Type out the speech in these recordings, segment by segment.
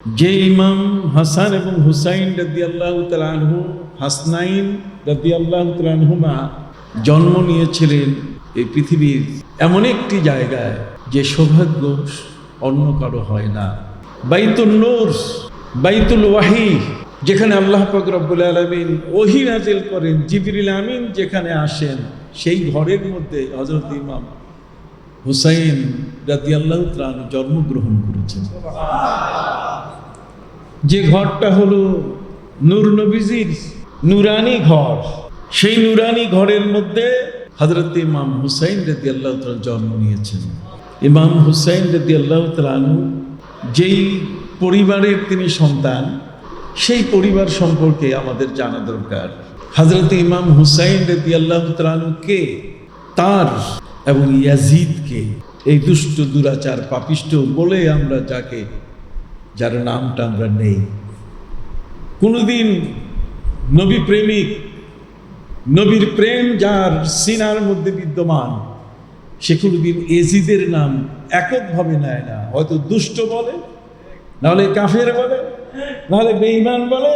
যে ইমাম হাসান এবং হুসাইন রদি আল্লাহ তালহু হাসনাইন রদি আল্লাহ তালহুমা জন্ম নিয়েছিলেন এই পৃথিবীর এমন একটি জায়গায় যে সৌভাগ্য অন্য কারও হয় না। বাইতুল নূর, বাইতুল ওয়াহি, যেখানে আল্লাহ পাক রব্বুল আলমিন ওহি নাজিল করেন, জিবরিল আমিন যেখানে আসেন, সেই ঘরের মধ্যে হজরত ইমাম হুসাইন রাদি আল্লাহ জন্মগ্রহণ করেছেন। যে ঘরটা হলো নূর নবীজির নুরানি ঘর। সেই নুরানি ঘরের মধ্যে হজরত ইমাম হুসাইন রদি আল্লাহ জন্ম নিয়েছেন। ইমাম হুসাইন রদি আল্লাহ তালু যেই পরিবারের তিনি সন্তান, সেই পরিবার সম্পর্কে আমাদের জানা দরকার। হজরত ইমাম হুসাইন রদি আল্লাহ তালু কে? তার এবং ইয়াজিদকে এই দুষ্ট দুরাচার পাপিষ্ট বলে আমরা যাকে, যার নামটা আমরা নেই। কোনোদিন নবী প্রেমিক, নবীর প্রেম যার সিনার মধ্যে বিদ্যমান, সে কোনোদিন এজিদের নাম এককভাবে নেয় না। হয়তো দুষ্ট বলে, নাহলে কাফের বলে, নাহলে বেঈমান বলে,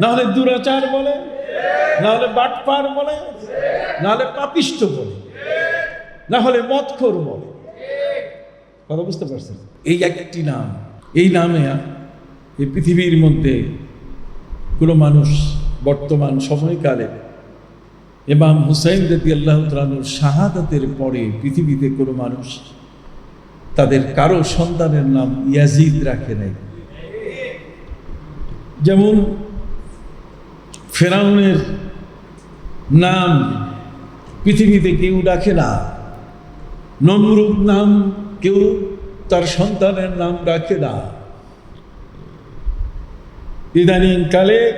নাহলে দুরাচার বলে, নাহলে বাটপার বলে, নাহলে পাপিষ্ট বলে। না হলে মৎখর বলে কথা বুঝতে পারছেন? এই একটি নাম, এই নামে এই পৃথিবীর মধ্যে কোনো মানুষ বর্তমান সময়কালে ইমাম হুসাইন রদি আল্লাহ তালুর শাহাদাতের পরে পৃথিবীতে কোনো মানুষ তাদের কারও সন্তানের নাম ইয়াজিদ রাখে নাই। যেমন ফেরাউনের নাম পৃথিবীতে কেউ ডাকে না। নমরুদ নাম কেউ তার সন্তানের নাম রাখে না। ইদানিং কালে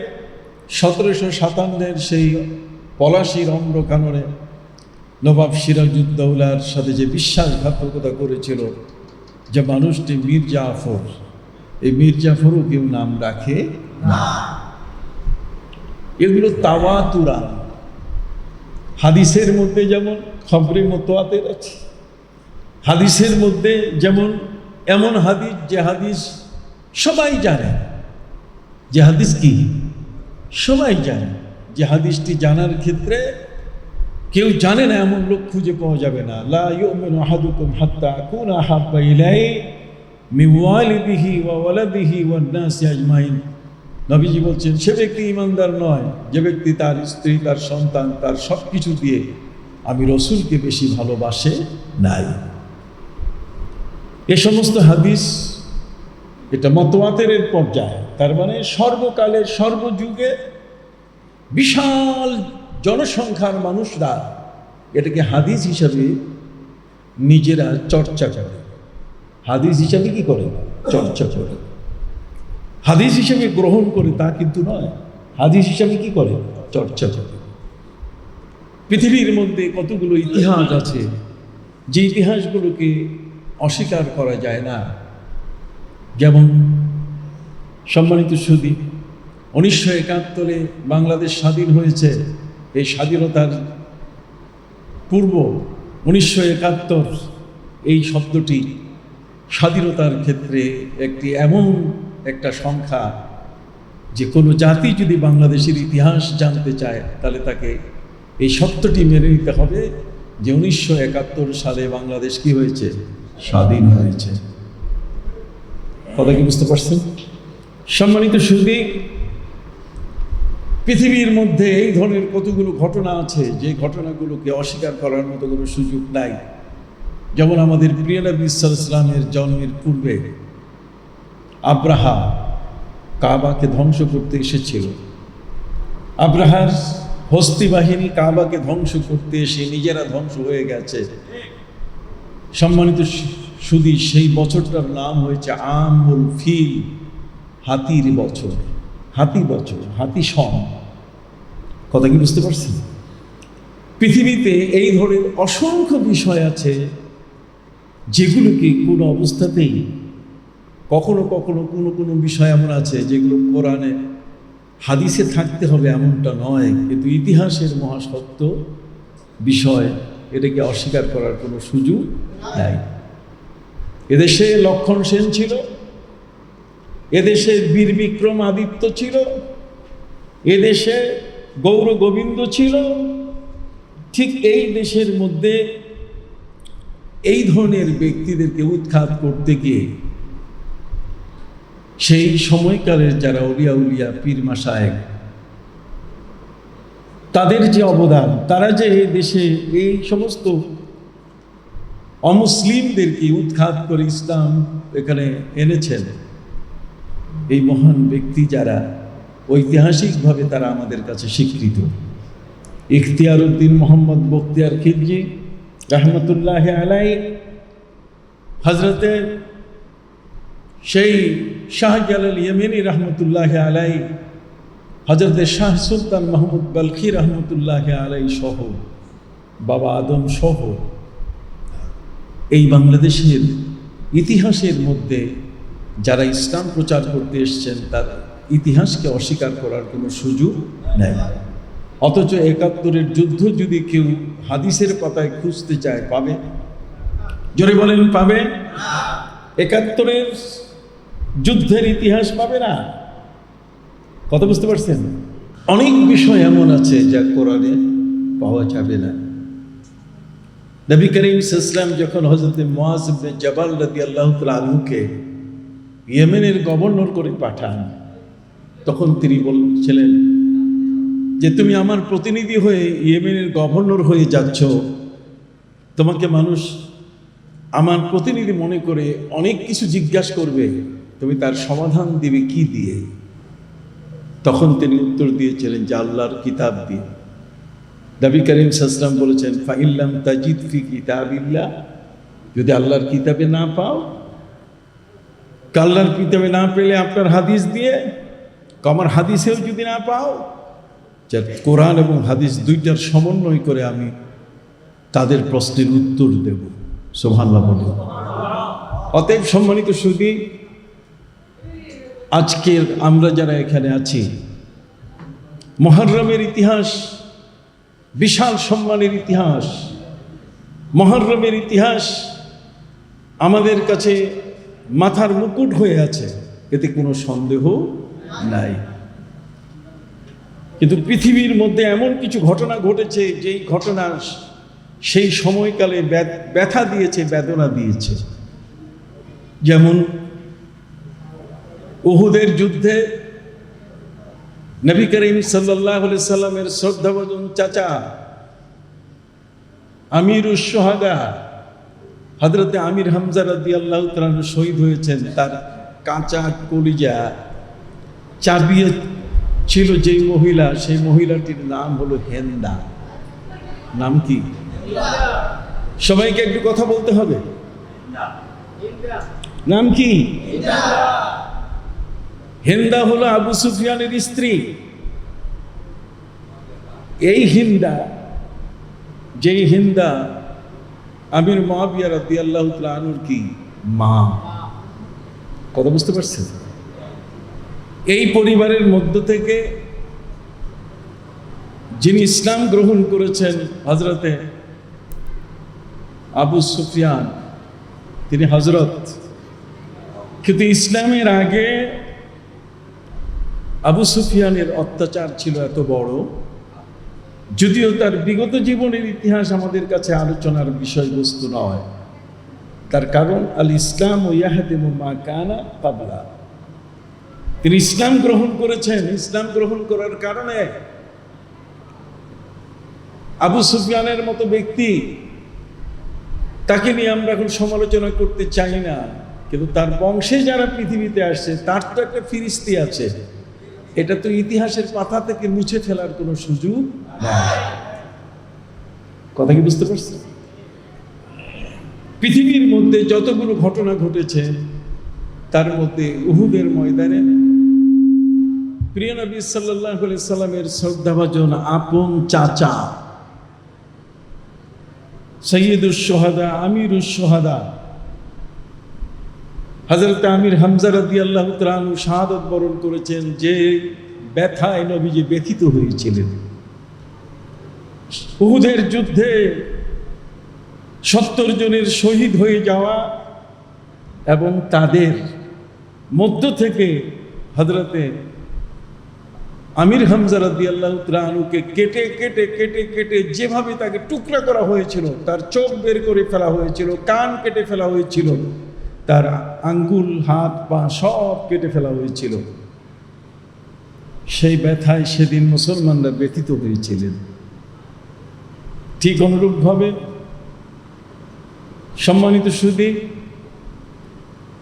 সতেরোশো সাতান্নের সেই পলাশির অম্রকাননে নবাব সিরাজউদ্দৌলার সাথে যে বিশ্বাসঘাতকতা করেছিল যে মানুষটি মীর জাফর এই মীর জাফরও কেউ নাম রাখে না। এগুলো তাওয়াতুরা। হাদিসের মধ্যে যেমন খবরে মতোয়াতের আছে হাদিসের মধ্যে যেমন এমন হাদিস, যে হাদিস সবাই জানে। যে হাদিস কি? সবাই জানে। যে হাদিসটি জানার ক্ষেত্রে কেউ জানে না, এমন লোক খুঁজে পাওয়া যাবে না। লা ইউমিনু আহাদুকুম হাত্তা ইলাই মিন ওয়ালিদিহি ওয়া নবীজি বলছেন, সে ব্যক্তি ইমানদার নয়। যে ব্যক্তি তার স্ত্রী, তার সন্তান, তার সব কিছু দিয়ে আমি রসুলকে বেশি ভালোবাসে নাই। এ সমস্ত হাদিস এটা মতওয়াতের পর্যায়ে। তার মানে সর্বকালের, সর্বযুগে বিশাল জনসংখ্যার মানুষরা এটাকে হাদিস হিসাবে নিজেরা চর্চা করে। হাদিস হিসাবে কি করে? চর্চা করে। হাদিস হিসেবে গ্রহণ করে তা কিন্তু নয়। হাদিস হিসাবে কি করে? চর্চা করে। পৃথিবীর মধ্যে কতগুলো ইতিহাস আছে, যে ইতিহাসগুলোকে অস্বীকার করা যায় না। যেমন সম্মানিত সুদী, উনিশশো একাত্তরে বাংলাদেশ স্বাধীন হয়েছে। এই স্বাধীনতার পূর্ব উনিশশো একাত্তর এই শব্দটি স্বাধীনতার ক্ষেত্রে একটি এমন একটা সংখ্যা যে কোনো জাতি যদি বাংলাদেশের ইতিহাস জানতে চায়, তাহলে তাকে এই সত্যটি মেনে নিতে হবে যে উনিশশো একাত্তর সালে বাংলাদেশ কি হয়েছে। স্বাধীন হয়েছে। কথা কি বুঝতে পারছেন? সম্মানিত সুদী পৃথিবীর মধ্যে এই ধরনের কতগুলো ঘটনা আছে, যে ঘটনাগুলোকে অস্বীকার করার মতো কোনো সুযোগ নাই। যেমন আমাদের প্রিয় নবী ইসলামের জন্মের পূর্বে আব্রাহা কাবাকে ধ্বংস করতে এসেছিল। আব্রাহার হস্তি বাহিনী কাবাকে ধ্বংস করতে এসে নিজেরা ধ্বংস হয়ে গেছে। সম্মানিত সুদী সেই বছরটার নাম হয়েছে আমুল ফিল, হাতির বছর, হাতি বছর, হাতি সম কথা কি বুঝতে পারছি পৃথিবীতে এই ধরনের অসংখ্য বিষয় আছে যেগুলোকে কোনো অবস্থাতেই কখনো কখনো কোনো কোনো বিষয় এমন আছে যেগুলো কোরআনে, হাদিসে থাকতে হবে এমনটা নয়, কিন্তু ইতিহাসের মহাসত্য বিষয় এটাকে অস্বীকার করার কোনো সুযোগ নাই। এদেশে লক্ষণ সেন ছিল, এদেশে বীর বিক্রম আদিত্য ছিল, এদেশে গৌর গোবিন্দ ছিল। ঠিক এই দেশের মধ্যে এই ধরনের ব্যক্তিদেরকে উৎখাত করতে গিয়ে সেই সময়কালের যারা উলিয়া উলিয়া পীর মাসায় তাদের যে অবদান, তারা যে দেশে এই সমস্ত অমুসলিমদেরকে উৎখাত করে ইসলাম এখানে এনেছেন, এই মহান ব্যক্তি যারা ঐতিহাসিকভাবে তারা আমাদের কাছে স্বীকৃত। ইখতিয়ার উদ্দিন মোহাম্মদ বখতিয়ার খিলজি রহমতুল্লাহ আলাই হজরতে সেই শাহজালাল ইয়েমেনি রহমতুল্লাহ আলাই হজরতে শাহ সুলতান মাহমুদ বলখি রহমতুল্লাহ আলাই সহ, বাবা আদম সহ, এই বাংলাদেশের ইতিহাসের মধ্যে যারা ইসলাম প্রচার করতে এসছেন, তার ইতিহাসকে অস্বীকার করার কোনো সুযোগ নেই। অথচ একাত্তরের যুদ্ধ যদি কেউ হাদিসের পাতায় খুঁজতে চায়, পাবে? জোরে বলেন, পাবে? একাত্তরের যুদ্ধের ইতিহাস পাবে না? কথা বুঝতে পারছেন? অনেক বিষয় এমন আছে যা কোরআনে পাওয়া যাবে না। নবী করিম ইসলাম যখন হজরত মোয়াজ জবাল রাদি আল্লাহ আলহুকে ইয়েমেনের গভর্নর করে পাঠান, তখন তিনি বলছিলেন যে, তুমি আমার প্রতিনিধি হয়ে ইয়েমেনের গভর্নর হয়ে যাচ্ছ। তোমাকে মানুষ আমার প্রতিনিধি মনে করে অনেক কিছু জিজ্ঞাসা করবে। তুমি তার সমাধান দিবে কি দিয়ে? তখন তিনি উত্তর দিয়েছিলেন যে আল্লাহর কিতাব দিয়ে। দাবি করিম সাসলাম বলেছেন ফাইল্লাম তাজিদ ফি কিতাব কিতাবিল্লা যদি আল্লাহর কিতাবে না পাও আল্লাহর কিতাবে না পেলে আপনার হাদিস দিয়ে, কমার হাদিসেও যদি না পাও যে কোরআন এবং হাদিস দুইটার সমন্বয় করে আমি তাদের প্রশ্নের উত্তর দেব। সোভান্লা বলে অতএব সম্মানিত সুদী আজকের আমরা যারা এখানে আছি, মহরমের ইতিহাস, বিশাল সম্মানের ইতিহাস, মহরমের ইতিহাস আমাদের কাছে মাথার মুকুট হয়ে আছে, এতে কোনো সন্দেহ নাই। কিন্তু পৃথিবীর মধ্যে এমন কিছু ঘটনা ঘটেছে, যেই ঘটনা সেই সময়কালে ব্যথা দিয়েছে, বেদনা দিয়েছে। যেমন উহুদের যুদ্ধে নবী করিম সাল্লাহ সাল্লামের শ্রদ্ধাভজন চাচা আমির সোহাগা হজরতে আমির হামজা রাদি আল্লাহ শহীদ হয়েছেন। তার কাঁচা কলিজা চাবিয়ে ছিল যেই মহিলা, সেই মহিলাটির নাম হলো হেন্দা। নাম কি? সবাইকে একটু কথা বলতে হবে। নাম কি? হিন্দা হলো আবু সুফিয়ানের স্ত্রী। এই হিন্দা, যেই হিন্দা আমির মহাবিয়া রাদি আল্লাহ আনুর কি? মা। কথা বুঝতে পারছেন? এই পরিবারের মধ্য থেকে যিনি ইসলাম গ্রহণ করেছেন হজরতে আবু সুফিয়ান, তিনি হজরত কিন্তু ইসলামের আগে আবু সুফিয়ানের অত্যাচার ছিল এত বড়। যদিও তার বিগত জীবনের ইতিহাস আমাদের কাছে আলোচনার বিষয়বস্তু নয়। তার কারণ, আল ইসলাম ও মা কানা পাবলা তিনি ইসলাম গ্রহণ করেছেন। ইসলাম গ্রহণ করার কারণে আবু সুফিয়ানের মতো ব্যক্তি, তাকে নিয়ে আমরা এখন সমালোচনা করতে চাই না। কিন্তু তার বংশে যারা পৃথিবীতে আসছে, তার তো একটা ফিরিস্তি আছে। এটা তো ইতিহাসের পাতা থেকে মুছে ফেলার কোনো সুযোগ কথা কি বুঝতে পারছি পৃথিবীর মধ্যে যতগুলো ঘটনা ঘটেছে, তার মধ্যে উহুদের ময়দানে প্রিয় নবী সাল্লাহ সাল্লামের শ্রদ্ধাভাজন আপন চাচা সৈয়দুল সোহাদা আমিরুল সোহাদা হজরত আমির হামজা রাদি আল্লাহ তালু শাহাদত বরণ করেছেন যে ব্যথায় নবীজি ব্যথিত হয়েছিলেন। উহুদের যুদ্ধে সত্তর জনের শহীদ হয়ে যাওয়া এবং তাদের মধ্য থেকে হজরতে আমির হামজা রাদি আল্লাহ তালুকে কেটে কেটে কেটে কেটে যেভাবে তাকে টুকরা করা হয়েছিল, তার চোখ বের করে ফেলা হয়েছিল, কান কেটে ফেলা হয়েছিল। তার আঙ্গুল, হাত, পা সব কেটে ফেলা হয়েছিল। সেই ব্যথায় সেদিন মুসলমানরা ব্যথিত হয়েছিলেন। ঠিক অনুরূপভাবে সম্মানিত সুদী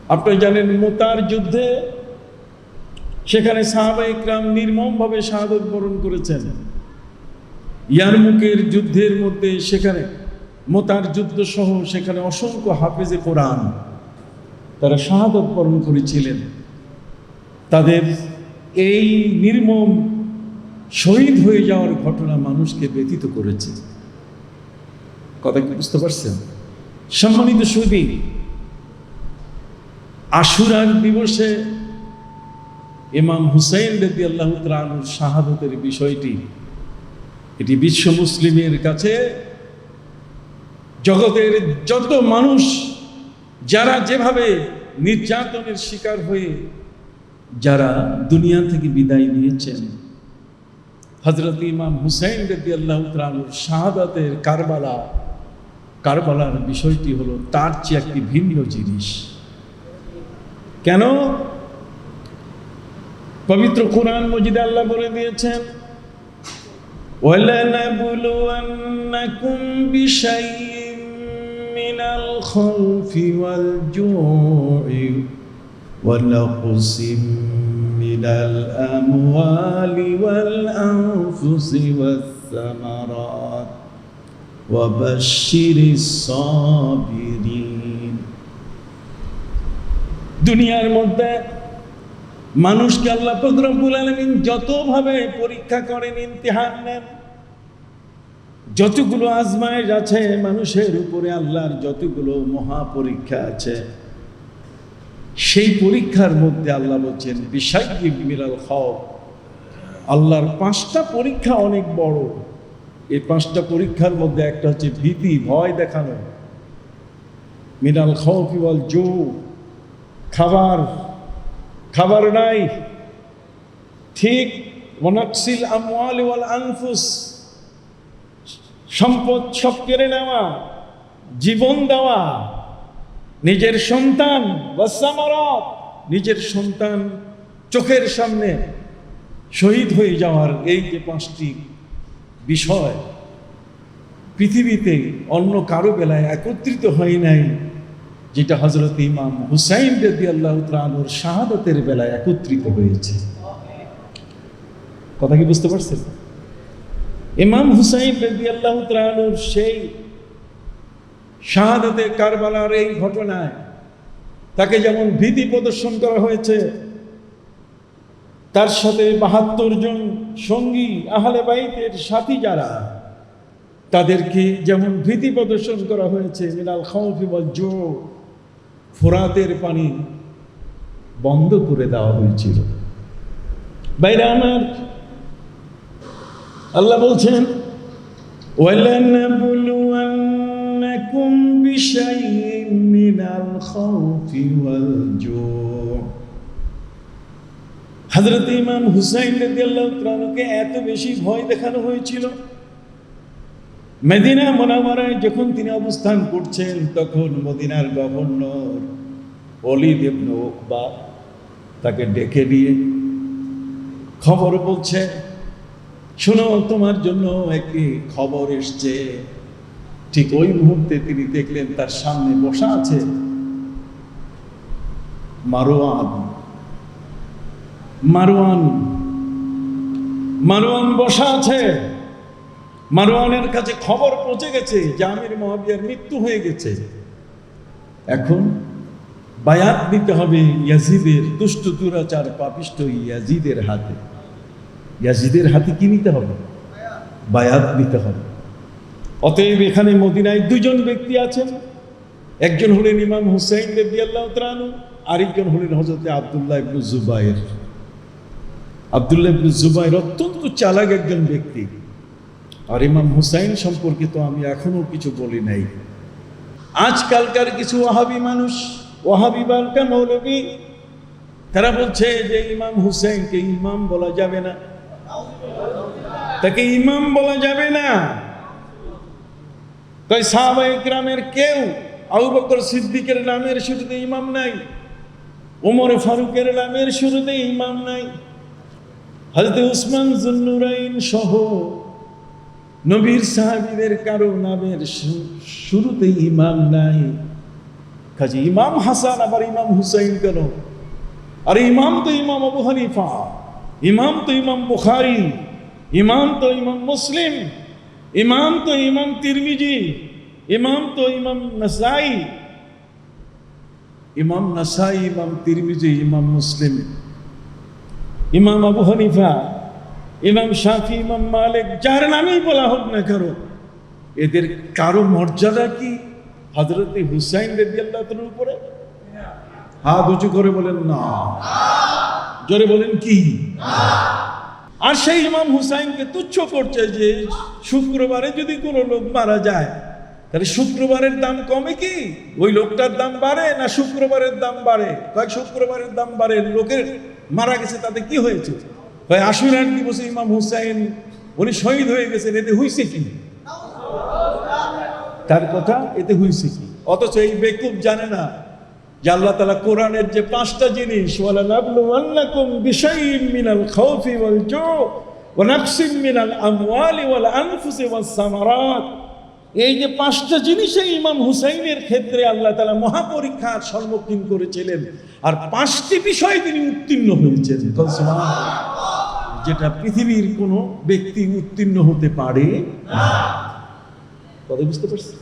আপনি জানেন মোতার যুদ্ধে সেখানে সাহাবা ইকরাম নির্মমভাবে শাহাদত বরণ করেছেন। ইয়ারমুকের যুদ্ধের মধ্যে সেখানে, মোতার যুদ্ধ সহ সেখানে অসংখ্য হাফেজে কোরআন তারা শাহাদত বরণ করেছিলেন। তাদের এই নির্মম শহীদ হয়ে যাওয়ার ঘটনা মানুষকে ব্যতীত করেছে। কথা কি বুঝতে পারছেন? সম্মানিত সুদী আশুরার দিবসে ইমাম হুসাইন রেদি আল্লাহ তালুর শাহাদতের বিষয়টি, এটি বিশ্ব মুসলিমের কাছে জগতের যত মানুষ যারা যেভাবে নির্যাতনের শিকার হয়ে যারা দুনিয়া থেকে বিদায় নিয়েছেন হজরত ইমাম হুসাইন রেদি আল্লাহ তালুর শাহাদাতের কারবালা কারবালার বিষয়টি হলো তার চেয়ে একটি ভিন্ন জিনিস কেন পবিত্র কোরআন মজিদে আল্লাহ বলে দিয়েছেন وَلَنَبْلُوَنَّكُمْ بِشَيْءٍ مِّنَ الْخَوْفِ وَالْجُوعِ وَنَقْصٍ مِّنَ الْأَمْوَالِ وَالْأَنفُسِ وَالثَّمَرَاتِ وَبَشِّرِ الصَّابِرِينَ দুনিয়ার মধ্যে মানুষকে আল্লাহ ফকরবুল আলমিন যতভাবে পরীক্ষা করেন ইমতিহান নেন যতগুলো আজমাইশ আছে মানুষের উপরে আল্লাহর যতগুলো মহা পরীক্ষা আছে, সেই পরীক্ষার মধ্যে আল্লাহ বলছেন বিষয় মিরাল খাও আল্লাহর পাঁচটা পরীক্ষা অনেক বড়। এই পাঁচটা পরীক্ষার মধ্যে একটা হচ্ছে ভীতি, ভয় দেখানো। মিনাল খাওফিওয়াল জো, খাবার খাবার নাই। ঠিক, ওয়ানাকসিল আমওয়াল ওয়াল আনফুস। সম্পদ সব কেড়ে নেওয়া, জীবন দেওয়া, নিজের সন্তান নিজের সন্তান চোখের সামনে শহীদ হয়ে যাওয়ার এই যে পাঁচটি বিষয়, পৃথিবীতে অন্য কারও বেলায় একত্রিত হয় নাই, যেটা হজরত ইমাম হুসাইন রদি আল্লাহ শাহাদতের বেলায় একত্রিত হয়েছে। কথা কি বুঝতে পারছেন? ইমাম হুসাইন রদি আল্লাহ সেই শাহাদতে কারবালার এই ঘটনায় তাকে যেমন ভীতি প্রদর্শন করা হয়েছে, তার সাথে বাহাত্তর জন সঙ্গী, আহলে বাইতের সাথী যারা, তাদেরকে যেমন ভীতি প্রদর্শন করা হয়েছে, মিনাল খাউফি বল জো, ফোরাতের পানি বন্ধ করে দেওয়া হয়েছিল। বাইরে আমার আল্লাহ বলছেন وَلَنَبْلُوَنَّكُمْ بِشَيْءٍ مِّنَ الْخَوْفِ وَالْجُوعِ হজরত ইমাম হুসাইন রাদিয়াল্লাহু তাআলাকে এত বেশি ভয় দেখানো হয়েছিল মেদিনা মোনামারায় যখন তিনি অবস্থান করছেন তখন মদিনার গভর্নর অলিদ ইবনে উকবা তাকে ডেকে নিয়ে খবর বলছে শোনো, তোমার জন্য একটি খবর এসছে। ঠিক ওই মুহূর্তে তিনি দেখলেন তার সামনে বসা আছে মারোয়ান মারোয়ান মারোয়ান বসা আছে। মারোয়ানের কাছে খবর পৌঁছে গেছে যে আমির মহাবিয়ার মৃত্যু হয়ে গেছে। এখন বায়াত নিতে হবে ইয়াজিদের, দুষ্ট দুরাচার পাপিষ্ট ইয়াজিদের হাতে। ইয়াজিদের হাতে কি নিতে হবে? বায়াত নিতে হবে। অতএব এখানে মদিনায় দুজন ব্যক্তি আছেন। একজন হলেন ইমাম হুসাইন দেবী আল্লাহ আরেকজন হলেন হজরতে আবদুল্লাহ ইবনু জুবাইর। আবদুল্লাহ ইবনু জুবাইর অত্যন্ত চালাক একজন ব্যক্তি। আর ইমাম হুসাইন সম্পর্কে তো আমি এখনও কিছু বলি নাই। আজকালকার কিছু ওয়াহাবি মানুষ, ওয়াহাবি বালকা মৌলবী, তারা বলছে যে ইমাম হুসেনকে ইমাম বলা যাবে না। তাকে ইমাম বলা যাবে না। তাই সাহাবাই গ্রামের কেউ আবু সিদ্দিকের নামের শুরুতে ইমাম নাই, ওমর ফারুকের নামের শুরুতে ইমাম নাই হজরত উসমান জুন্নুরাইন সহ নবীর সাহাবীদের কারও নামের শুরুতে ইমাম নাই। কাজে ইমাম হাসান, আবার ইমাম হুসাইন কেন? আরে ইমাম তো ইমাম আবু হানিফা, ইমাম তো ইমাম বুখারি। ইমাম তো ইমাম মুসলিম, ইমাম তো ইমাম তিরমিজি, ইমাম তো ইমাম নাসাই ইমাম নাসাই, ইমাম তিরমিজি, ইমাম মুসলিম, ইমাম আবু হানিফা, ইমাম শাফি, ইমাম মালিক, যার নামেই বলা হোক না কারও এদের কারও মর্যাদা কি? হজরত হুসাইন রেদি আল্লাহ উপরে? হাত উঁচু করে বলেন না। জোরে বলেন কি? আর সেই ইমাম হুসাইনকে তুচ্ছ করছে যে শুক্রবারে যদি কোনো লোক মারা যায়, তাহলে শুক্রবারের দাম কমে কি? ওই লোকটার দাম বাড়ে না শুক্রবারের দাম বাড়ে? কয়েক শুক্রবারের দাম বাড়ে? লোকের মারা গেছে, তাতে কি হয়েছে? ভাই আশুরার দিবসে ইমাম হুসাইন, উনি শহীদ হয়ে গেছেন, এতে হইছে কি? তার কথা, এতে হইছে কি? অথচ এই বেকুব জানে না আল্লাহ তালা কোরআনের যে পাঁচটা জিনিস এই যে পাঁচটা জিনিসে ইমাম হুসাইনের ক্ষেত্রে আল্লাহ তালা মহাপরীক্ষার সম্মুখীন করেছিলেন। আর পাঁচটি বিষয়ে তিনি উত্তীর্ণ হয়েছেন। যেটা পৃথিবীর কোনো ব্যক্তি উত্তীর্ণ হতে পারে। কথা বুঝতে পারছি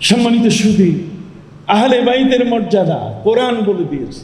সম্মানিত সুদী আহলে বাইতের মর্যাদা কোরআন বলে দিয়েছে।